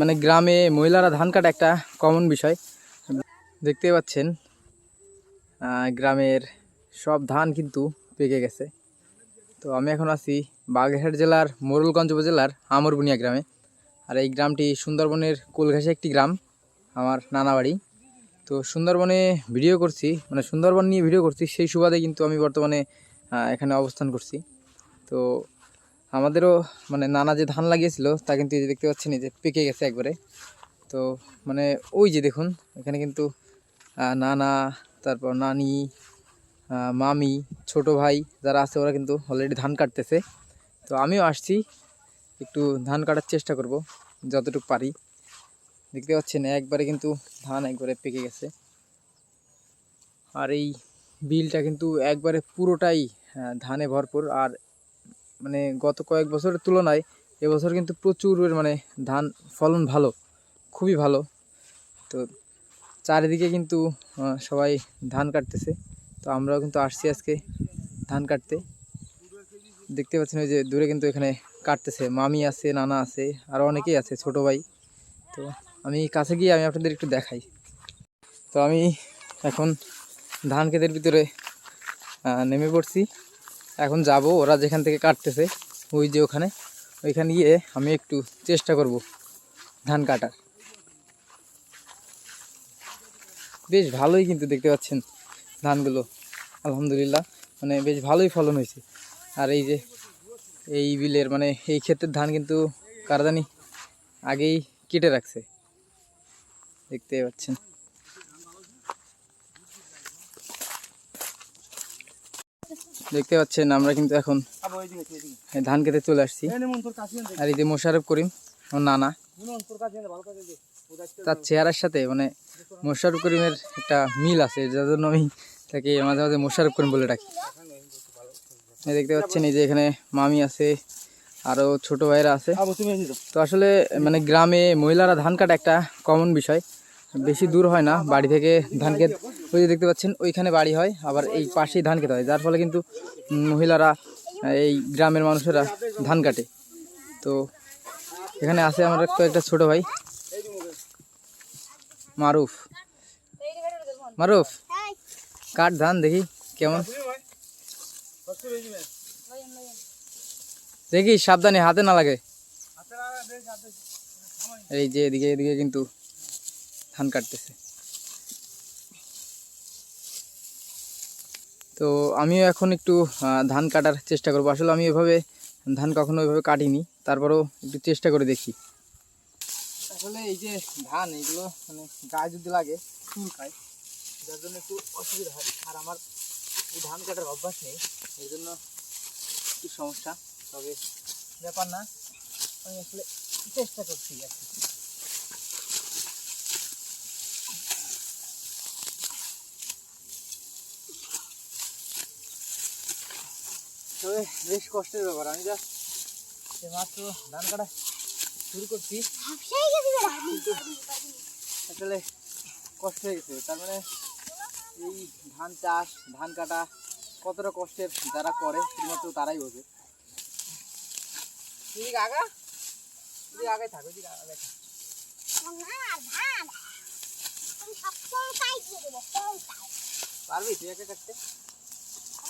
মানে গ্রামে মহিলারা ধান কাটা একটা কমন বিষয়। দেখতে পাচ্ছেন গ্রামের সব ধান কিন্তু পেকে গেছে। তো আমি এখন আছি বাগেরহাট জেলার মোরলগঞ্জ উপজেলার আমরবুনিয়া গ্রামে। আর এই গ্রামটি সুন্দরবনের কোলঘাসে একটি গ্রাম, আমার নানা বাড়ি। তো সুন্দরবনে ভিডিও করছি মানে সুন্দরবন নিয়ে ভিডিও করছি, সেই সুবাদে কিন্তু আমি বর্তমানে এখানে অবস্থান করছি। তো আমাদেরও মানে নানা যে ধান লাগিয়েছিল, তা কিন্তু এই দেখতে পাচ্ছেন, এই যে পেকে গেছে একবারে। তো মানে ওই যে দেখুন, এখানে কিন্তু নানা, তারপর নানি মামি, ছোট ভাই যারা আছে, ওরা কিন্তু অলরেডি ধান কাটতেছে। তো আমিও আসছি, একটু ধান কাটার চেষ্টা করব, যতটুকু পারি। দেখতে পাচ্ছেন, একবারে কিন্তু ধান একবারে পেকে গেছে। আর এই বিলটা কিন্তু একবারে পুরোটাই ধানে ভরপুর। আর মানে গত কয়েক বছরের তুলনায় এবছর কিন্তু প্রচুর মানে ধান ফলন ভালো, খুবই ভালো। তো চারিদিকে কিন্তু সবাই ধান কাটতেছে। তো আমরাও কিন্তু আসছি আজকে ধান কাটতে। দেখতে পাচ্ছেন ওই যে দূরে কিন্তু এখানে কাটতেছে। মামি আছে, নানা আছে আরও অনেকেই আছে, ছোট ভাই। তো আমি কাছে গিয়ে আমি আপনাদের একটু দেখাই। তো আমি এখন ধান ক্ষেতের ভিতরে নেমে পড়ছি। এখন যাব, ওরা যেখান থেকে কাটতেছে, ওই যে ওখানে। ওইখানে গিয়ে আমি একটু চেষ্টা করব ধান কাটার। বেশ ভালোই কিন্তু দেখতে পাচ্ছেন ধানগুলো, আলহামদুলিল্লাহ। মানে বেশ ভালোই ফলন হয়েছে। আর এই যে এই বিলের মানে এই ক্ষেতের ধান কিন্তু কারদানি আগেই কেটে রাখছে। দেখতে পাচ্ছেন। দেখতে পাচ্ছেন আমরা কিন্তু এখন ধান খেতে চলে আসছি। আর এই যে মোশারফ করিম ওর নানা তার চেহারার সাথে মানে মোশারফ করিমের একটা মিল আছে যার জন্য আমি তাকে মাঝে মাঝে মোশারফ করিম বলে ডাকি। দেখতে পাচ্ছেন এই যে এখানে মামি আছে আরও ছোট ভাইরা আছে। তো আসলে মানে গ্রামে মহিলারা ধান কাটা একটা কমন বিষয়। বেশি দূর হয় না বাড়ি থেকে ধান ক্ষেত ওই যে দেখতে পাচ্ছেন, ওইখানে বাড়ি হয়, আবার এই পাশেই ধান খেতে হয়। যার ফলে কিন্তু মহিলারা, এই গ্রামের মানুষেরা ধান কাটে। তো এখানে আছে আমার কয়েকটা ছোট ভাই। মারুফ। মারুফ, কাট ধান দেখি কেমন। দেখি, সাবধানে, হাতে না লাগে। এই যে এদিকে এদিকে কিন্তু ধান কাটতেছে। তো আমিও এখন একটু ধান কাটার চেষ্টা করব। আসলে আমি এভাবে ধান কখনো ওইভাবে কাটিনি, তারপরেও একটু চেষ্টা করে দেখি। আসলে এই যে ধান এইগুলো মানে গায়ে যদি লাগে, চুল খায়, যার জন্য একটু অসুবিধা হয়। আর আমার এই ধান কাটার অভ্যাস নেই, এই জন্য একটু সমস্যা। তবে ব্যাপার না, আমি আসলে চেষ্টা করছি আর কি। তবে বেশ কষ্টের ব্যাপার। আমি যা সে মাত্র ধান কাটা শুরু করছি। আসলে কষ্ট হয়ে গেছে। তার মানে এই ধান চাষ, ধান কাটা কতটা কষ্টের যারা করে, শুধুমাত্র তারাই বোঝে। এদিকে আগা? এদিকে আগে থাকো? থাকো? পারবি? তুই একা কাটতে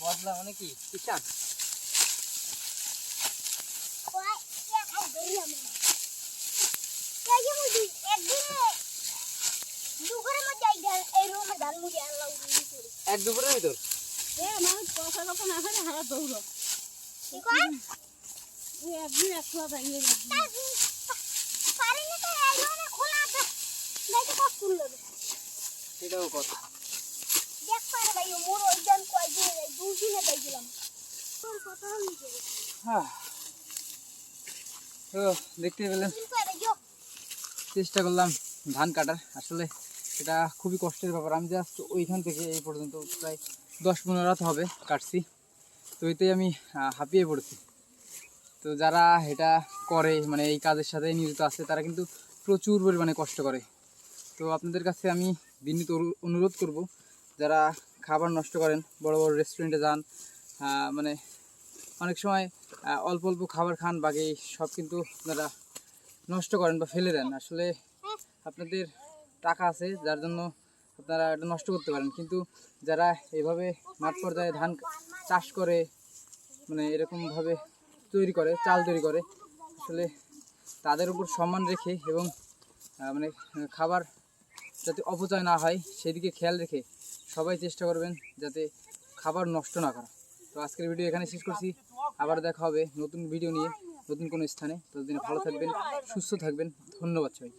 বদলা মানে কি? কিষান এক দুপুরের ভিতর? সেটাও কথা। হ্যাঁ। তো দেখতে পেলেন। চেষ্টা করলাম ধান কাটার। আসলে এটা খুবই কষ্টের ব্যাপার। আমি জাস্ট ওইখান থেকে এই পর্যন্ত প্রায় দশ পনেরো রাত হবে কাটছি। তো এতেই আমি হাঁপিয়ে পড়েছি। তো যারা এটা করে মানে এই কাজের সাথে নিয়োজিত আছে তারা কিন্তু প্রচুর পরিমাণে কষ্ট করে। তো আপনাদের কাছে আমি বিনীত অনুরোধ করব যারা খাবার নষ্ট করেন, বড় বড় রেস্টুরেন্টে যান মানে অনেক সময় অল্প অল্প খাবার খান, বাকি সব কিন্তু আপনারা নষ্ট করেন বা ফেলে দেন। আসলে আপনাদের টাকা আছে, যার জন্য আপনারা এটা নষ্ট করতে পারেন। কিন্তু যারা এভাবে মাঠ পর্যায়ে ধান চাষ করে মানে এরকমভাবে তৈরি করে, চাল তৈরি করে, আসলে তাদের উপর সম্মান রেখে এবং মানে খাবার যাতে অপচয় না হয়, সেদিকে খেয়াল রেখে সবাই চেষ্টা করবেন যাতে খাবার নষ্ট না করা। তো আজকের ভিডিও এখানে শেষ করছি। আবার দেখা হবে নতুন ভিডিও নিয়ে, নতুন কোনো স্থানে। ততদিন ভালো থাকবেন, সুস্থ থাকবেন। ধন্যবাদ সবাই